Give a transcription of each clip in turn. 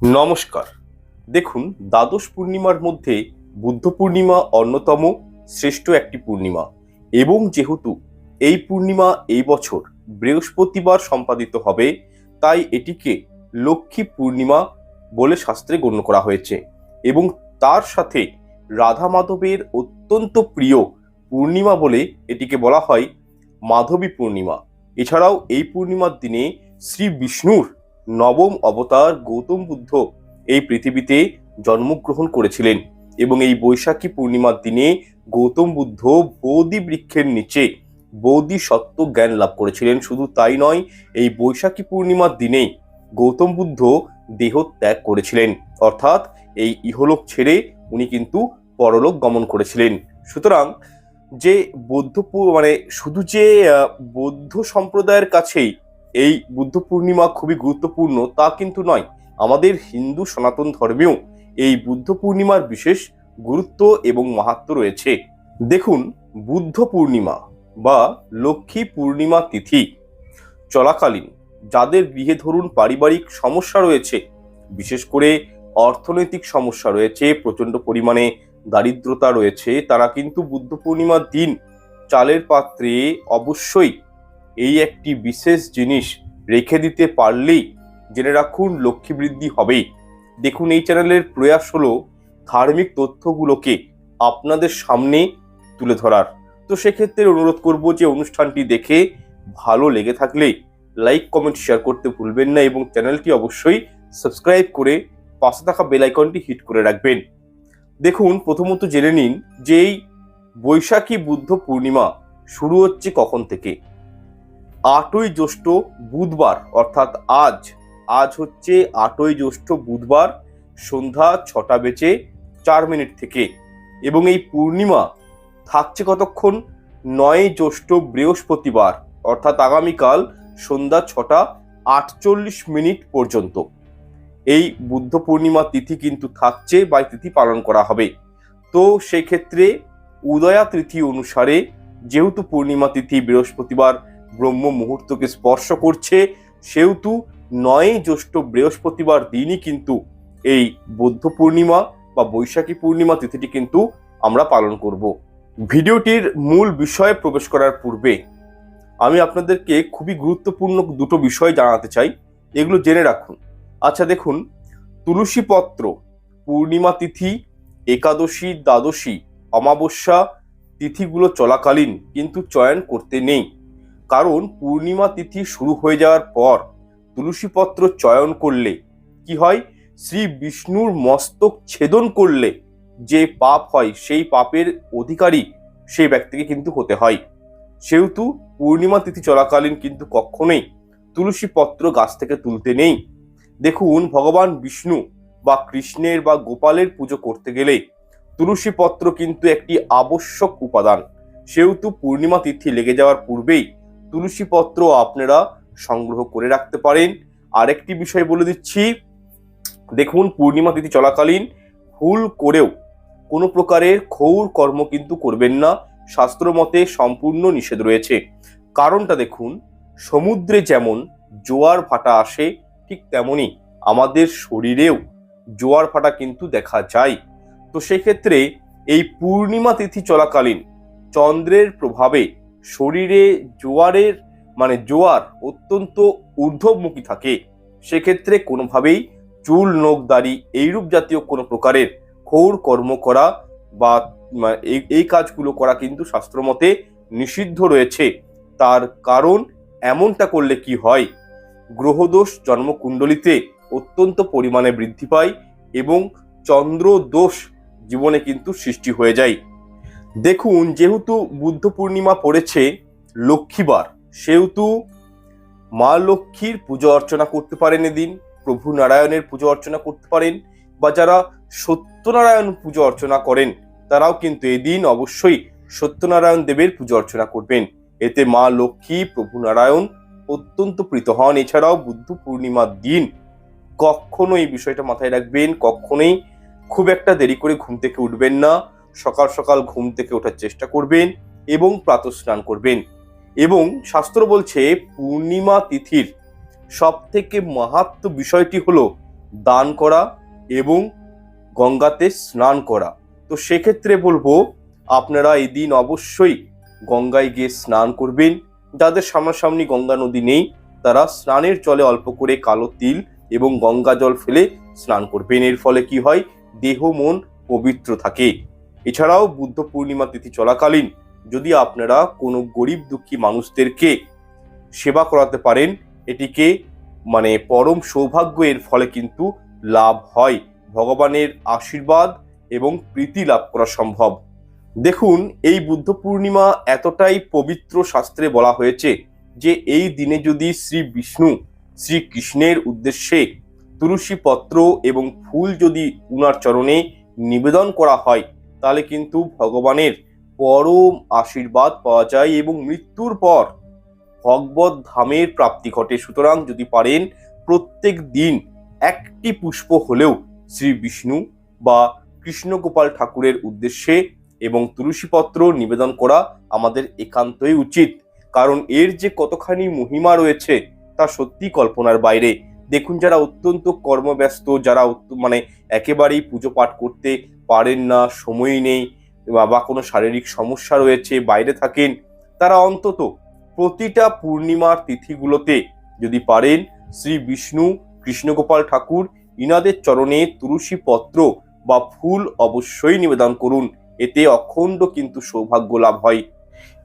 নমস্কার। দেখুন, দ্বাদশ পূর্ণিমার মধ্যে বুদ্ধ পূর্ণিমা অন্যতম শ্রেষ্ঠ একটি পূর্ণিমা এবং যেহেতু এই পূর্ণিমা এই বছর বৃহস্পতিবার সম্পাদিত হবে, তাই এটিকে লক্ষ্মী পূর্ণিমা বলে শাস্ত্রে গণ্য করা হয়েছে এবং তার সাথে রাধা মাধবের অত্যন্ত প্রিয় পূর্ণিমা বলে এটিকে বলা হয় মাধবী পূর্ণিমা। এছাড়াও এই পূর্ণিমার দিনে শ্রী বিষ্ণুর নবম অবতার গৌতম বুদ্ধ এই পৃথিবীতে জন্মগ্রহণ করেছিলেন এবং এই বৈশাখী পূর্ণিমার দিনে গৌতম বুদ্ধ বোধি বৃক্ষের নিচে বোধি সত্য জ্ঞান লাভ করেছিলেন। শুধু তাই নয়, এই বৈশাখী পূর্ণিমার দিনেই গৌতম বুদ্ধ দেহ ত্যাগ করেছিলেন। অর্থাৎ এই ইহলোক ছেড়ে উনি কিন্তু পরলোক গমন করেছিলেন। সুতরাং যে বৌদ্ধ মানে শুধু যে বৌদ্ধ সম্প্রদায়ের কাছেই এই বুদ্ধ পূর্ণিমা খুবই গুরুত্বপূর্ণ, তা কিন্তু নয়। আমাদের হিন্দু সনাতন ধর্মেও এই বুদ্ধ পূর্ণিমার বিশেষ গুরুত্ব এবং মাহাত্ম রয়েছে। দেখুন, বুদ্ধ পূর্ণিমা বা লক্ষ্মী পূর্ণিমা তিথি চলাকালীন, যাদের গৃহে ধরুন পারিবারিক সমস্যা রয়েছে, বিশেষ করে অর্থনৈতিক সমস্যা রয়েছে প্রচণ্ড পরিমাণে দারিদ্রতা রয়েছে, তারা কিন্তু বুদ্ধ পূর্ণিমার দিন চালের পাত্রে অবশ্যই এই একটি বিশেষ জিনিস রেখে দিতে পারলেই জেনে রাখুন লক্ষ্মী বৃদ্ধি হবেই। দেখুন এই চ্যানেলের প্রয়াস হলো ধার্মিক তথ্যগুলোকে আপনাদের সামনে তুলে ধরার। তো সেক্ষেত্রে অনুরোধ করব যে অনুষ্ঠানটি দেখে ভালো লেগে থাকলে লাইক, কমেন্ট, শেয়ার করতে ভুলবেন না এবং চ্যানেলটি অবশ্যই সাবস্ক্রাইব করে পাশে থাকা বেল আইকনটি হিট করে রাখবেন। দেখুন, প্রথমত জেনে নিন যে এই বৈশাখী বুদ্ধ পূর্ণিমা শুরু হচ্ছে কখন থেকে? আটই জ্যৈষ্ঠ বুধবার, অর্থাৎ আজ। আজ হচ্ছে আটই জ্যৈষ্ঠ বুধবার, সন্ধ্যা ছটা বেজে চার মিনিট থেকে। এবং এই পূর্ণিমা থাকছে কতক্ষণ? নয় জ্যৈষ্ঠ বৃহস্পতিবার, অর্থাৎ আগামীকাল সন্ধ্যা ছটা আটচল্লিশ মিনিট পর্যন্ত। এই বুদ্ধ পূর্ণিমা তিথি কিন্তু থাকছে বা তিথি পালন করা হবে। তো সেক্ষেত্রে উদয়া তিথি অনুসারে যেহেতু পূর্ণিমা তিথি বৃহস্পতিবার ব্রহ্ম মুহূর্তকে স্পর্শ করছে। সেহেতু নয় জ্যৈষ্ঠ বৃহস্পতিবার দিনই কিন্তু এই বৌদ্ধ পূর্ণিমা বা বৈশাখী পূর্ণিমা তিথিটি কিন্তু আমরা পালন করব। ভিডিওটির মূল বিষয়ে প্রবেশ করার পূর্বে আমি আপনাদেরকে খুবই গুরুত্বপূর্ণ দুটো বিষয় জানাতে চাই। এগুলো জেনে রাখুন। আচ্ছা দেখুন তুলসী পত্র পূর্ণিমা তিথি, একাদশী, দ্বাদশী, অমাবস্যা তিথিগুলো চলাকালীন কিন্তু চয়ন করতে নেই। কারণ পূর্ণিমা তিথি শুরু হয়ে যাওয়ার পর তুলসী পত্র চয়ন করলে কি হয়? শ্রী বিষ্ণুর মস্তক ছেদন করলে যে পাপ হয়, সেই পাপের অধিকারী সেই ব্যক্তিকে কিন্তু হতে হয়। সেহেতু পূর্ণিমা তিথি চলাকালীন কিন্তু কখনোই তুলসী পত্র গাছ থেকে তুলতে নেই। দেখুন, ভগবান বিষ্ণু বা কৃষ্ণের বা গোপালের পুজো করতে গেলে তুলসী পত্র কিন্তু একটি আবশ্যক উপাদান। সেহেতু পূর্ণিমা তিথি লেগে যাওয়ার পূর্বেই তুলসী পত্র আপনারা সংগ্রহ করে রাখতে পারেন। আরেকটি বিষয় বলে দিচ্ছি, দেখুন পূর্ণিমা তিথি চলাকালীন ভুল করেও কোনো প্রকারের ক্ষৌর কর্ম কিন্তু করবেন না, শাস্ত্র মতে সম্পূর্ণ নিষেধ রয়েছে। কারণটা দেখুন, সমুদ্রে যেমন জোয়ার ভাটা আসে, ঠিক তেমনি আমাদের শরীরেও জোয়ার ভাটা কিন্তু দেখা যায়। তো সেক্ষেত্রে এই পূর্ণিমা তিথি চলাকালীন চন্দ্রের প্রভাবে শরীরে জোয়ারের মানে জোয়ার অত্যন্ত ঊর্ধ্বমুখী থাকে। সেক্ষেত্রে কোনোভাবেই চুল, নখ, দাড়ি এইরূপ জাতীয় কোনো প্রকারের ঘোর কর্ম করা বা এই- কাজগুলো করা কিন্তু শাস্ত্রমতে নিষিদ্ধ রয়েছে। তার কারণ এমনটা করলে কি হয়? গ্রহদোষ জন্মকুণ্ডলিতে অত্যন্ত পরিমাণে বৃদ্ধি পায় এবং চন্দ্র দোষ জীবনে কিন্তু সৃষ্টি হয়ে যায়। দেখুন, যেহেতু বুদ্ধ পূর্ণিমা পড়েছে, লক্ষ্মীবার, সেহেতু মা লক্ষ্মীর পুজো অর্চনা করতে পারেন এদিন, প্রভু নারায়ণের পুজো অর্চনা করতে পারেন, বা যারা সত্যনারায়ণ পুজো অর্চনা করেন, তারাও কিন্তু এদিন অবশ্যই সত্যনারায়ণ দেবের পুজো অর্চনা করবেন। এতে মা লক্ষ্মী, প্রভু নারায়ণ অত্যন্ত প্রীত হন। এছাড়াও বুদ্ধ পূর্ণিমার দিন কখনো এই বিষয়টা মাথায় রাখবেন, কখনোই খুব একটা দেরি করে ঘুম থেকে উঠবেন না। সকাল সকাল ঘুম থেকে ওঠার চেষ্টা করবেন এবং প্রাতঃস্নান করবেন। এবং শাস্ত্র বলছে, পূর্ণিমা তিথির সব থেকে মাহাত্ম বিষয়টি হলো দান করা এবং গঙ্গাতে স্নান করা। তো সেক্ষেত্রে বলব, আপনারা এই দিন অবশ্যই গঙ্গায় গিয়ে স্নান করবেন। যাদের সামনাসামনি গঙ্গা নদী নেই, তারা স্নানের জলে অল্প করে কালো তিল এবং গঙ্গা জল ফেলে স্নান করবেন। এর ফলে কি হয়? দেহ, মন পবিত্র থাকে। এছাড়াও বুদ্ধ পূর্ণিমা তিথি চলাকালীন যদি আপনারা কোনো গরিব দুঃখী মানুষদেরকে সেবা করাতে পারেন, এটিকে মানে পরম সৌভাগ্য এর ফলে কিন্তু লাভ হয়। ভগবানের আশীর্বাদ এবং প্রীতি লাভ করা সম্ভব। দেখুন, এই বুদ্ধ পূর্ণিমা এতটাই পবিত্র শাস্ত্রে বলা হয়েছে যে এই দিনে যদি শ্রী বিষ্ণু শ্রী কৃষ্ণের উদ্দেশ্যে তুলসী পত্র এবং ফুল যদি উনার চরণে নিবেদন করা হয় তাহলে কিন্তু ভগবানের পরম আশীর্বাদ পাওয়া যায় এবং মৃত্যুর পর ভগবত ধামের প্রাপ্তি ঘটে। সুতরাং যদি পারেন, প্রত্যেক দিন একটি পুষ্প হলেও শ্রী বিষ্ণু বা কৃষ্ণগোপাল ঠাকুরের উদ্দেশ্যে এবং তুলসীপত্র নিবেদন করা আমাদের একান্তই উচিত। কারণ এর যে কতখানি মহিমা রয়েছে, তা সত্যি কল্পনার বাইরে। দেখুন, যারা অত্যন্ত কর্মব্যস্ত, যারা মানে একেবারেই পুজো পাঠ করতে পারেন না, সময়ই নেই, বা কোনো শারীরিক সমস্যা রয়েছে, বাইরে থাকেন, তারা অন্তত প্রতিটা পূর্ণিমার তিথিগুলোতে যদি পারেন, শ্রী বিষ্ণু, কৃষ্ণগোপাল ঠাকুর, ইনাদের চরণে তুলসী পত্র বা ফুল অবশ্যই নিবেদন করুন, এতে অখণ্ড কিন্তু সৌভাগ্য লাভ হয়।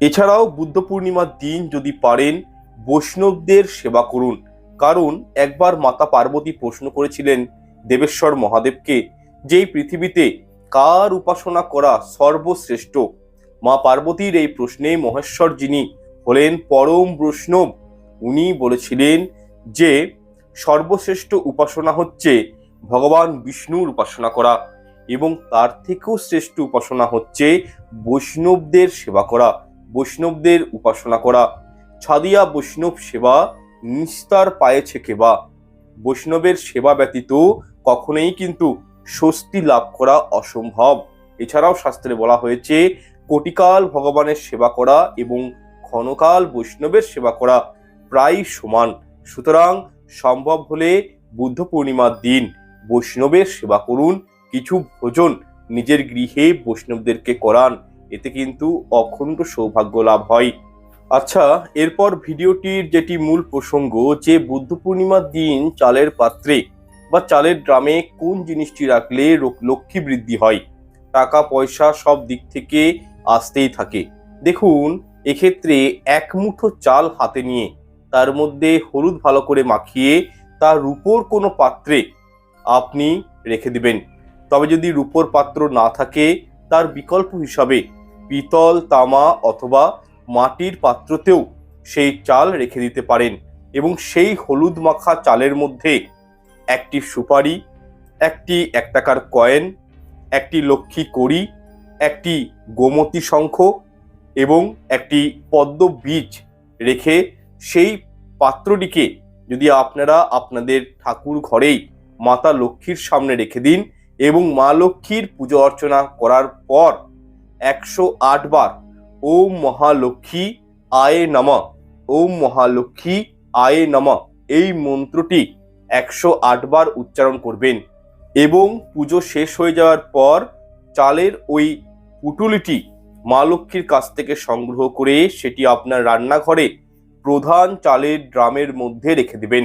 এছাড়াও বুদ্ধ পূর্ণিমার দিন যদি পারেন, বৈষ্ণবদের সেবা করুন, কারণ একবার মাতা পার্বতী প্রশ্ন করেছিলেন দেবেশ্বর মহাদেবকে যেই পৃথিবীতে কার উপাসনা করা সর্বশ্রেষ্ঠ? মা পার্বতীর এই প্রশ্নে মহেশ্বর যিনি হলেন পরম বৈষ্ণব। উনি বলেছিলেন যে, সর্বশ্রেষ্ঠ উপাসনা হচ্ছে ভগবান বিষ্ণুর উপাসনা করা এবং তার থেকেও শ্রেষ্ঠ উপাসনা হচ্ছে বৈষ্ণবদের সেবা করা, বৈষ্ণবদের উপাসনা করা। ছাদিয়া বৈষ্ণব সেবা নিস্তার পায়েছে কেবা। বৈষ্ণবের সেবা ব্যতীত কখনোই কিন্তু স্বস্তি লাভ করা অসম্ভব। এছাড়াও শাস্ত্রে বলা হয়েছে, কোটিকাল ভগবানের সেবা করা এবং ক্ষণকাল বৈষ্ণবের সেবা করা প্রায় সমান। সুতরাং সম্ভব হলে বুদ্ধ পূর্ণিমার দিন বৈষ্ণবের সেবা করুন, কিছু ভোজন নিজের গৃহে বৈষ্ণবদেরকে করান। এতে কিন্তু অখণ্ড সৌভাগ্য লাভ হয়। আচ্ছা এরপর ভিডিওটির যেটি মূল প্রসঙ্গ, যে বুদ্ধ পূর্ণিমার দিন চালের পাত্রে বা চালের ড্রামে কোন জিনিসটি রাখলে লক্ষ্মী বৃদ্ধি হয়? টাকা, পয়সা সব দিক থেকে আসতেই থাকে। দেখুন, এক্ষেত্রে এক মুঠো চাল হাতে নিয়ে, তার মধ্যে হলুদ ভালো করে মাখিয়ে, তার রূপোর কোনো পাত্রে আপনি রেখে দিবেন। তবে যদি রূপোর পাত্র না থাকে, তার বিকল্প হিসাবে পিতল, তামা অথবা মাটির পাত্রতেও সেই চাল রেখে দিতে পারেন এবং সেই হলুদ মাখা চালের মধ্যে একটি সুপারি, একটি এক টাকার কয়েন, একটি লক্ষ্মী কড়ি, একটি গোমতী শঙ্খ এবং একটি পদ্ম বীজ রেখে সেই পাত্রটিকে যদি আপনারা আপনাদের ঠাকুর ঘরেই মাতা লক্ষ্মীর সামনে রেখে দিন এবং মা লক্ষ্মীর পুজো অর্চনা করার পর একশো আট বার ওম মহালক্ষ্মী আয়ে নমঃ, ওম মহালক্ষ্মী আয়ে নমঃ, এই মন্ত্রটি একশো আট বার উচ্চারণ করবেন এবং পুজো শেষ হয়ে যাওয়ার পর চালের ওই পুটুলিটি মা লক্ষ্মীর কাছ থেকে সংগ্রহ করে সেটি আপনার রান্নাঘরে প্রধান চালের ড্রামের মধ্যে রেখে দেবেন।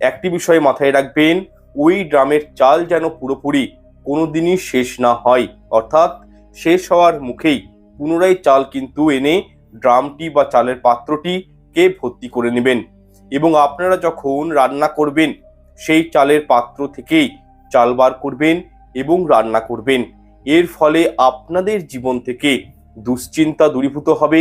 একটি বিষয় মাথায় রাখবেন, ওই ড্রামের চাল যেন পুরোপুরি কোনোদিনই শেষ না হয়, অর্থাৎ শেষ হওয়ার মুখেই পুনরায় চাল কিন্তু এনে ড্রামটি বা চালের পাত্রটিকে ভর্তি করে নেবেন। এবং আপনারা যখন রান্না করবেন, সেই চালের পাত্র থেকেই চাল বার করবেন এবং রান্না করবেন। এর ফলে আপনাদের জীবন থেকে দুশ্চিন্তা দূরীভূত হবে,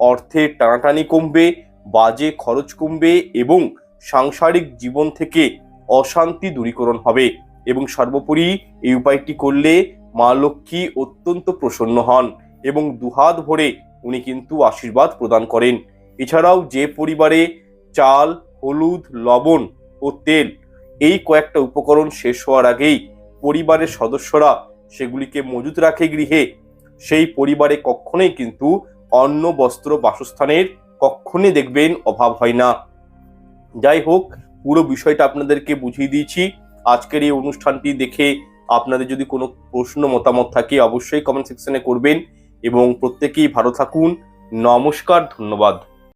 অর্থের টানাটানি কমবে, বাজে খরচ কমবে এবং সাংসারিক জীবন থেকে অশান্তি দূরীকরণ হবে। এবং সর্বোপরি এই উপায়টি করলে মা লক্ষ্মী অত্যন্ত প্রসন্ন হন এবং দুহাত ভরে উনি কিন্তু আশীর্বাদ প্রদান করেন। এছাড়াও যে পরিবারে চাল, হলুদ, লবণ ও তেল এই কয়েকটা উপকরণ শেষ হওয়ার আগেই পরিবারের সদস্যরা সেগুলিকে মজুত রাখে গৃহে। সেই পরিবারে কখনোই কিন্তু অন্ন, বস্ত্র, বাসস্থানের কখনই দেখবেন অভাব হয় না। যাই হোক, পুরো বিষয়টা আপনাদেরকে বুঝিয়ে দিয়েছি। আজকের এই অনুষ্ঠানটি দেখে আপনাদের যদি কোনো প্রশ্ন, মতামত থাকে অবশ্যই কমেন্ট সেকশনে করবেন। এবং প্রত্যেকেই ভালো থাকুন। নমস্কার, ধন্যবাদ।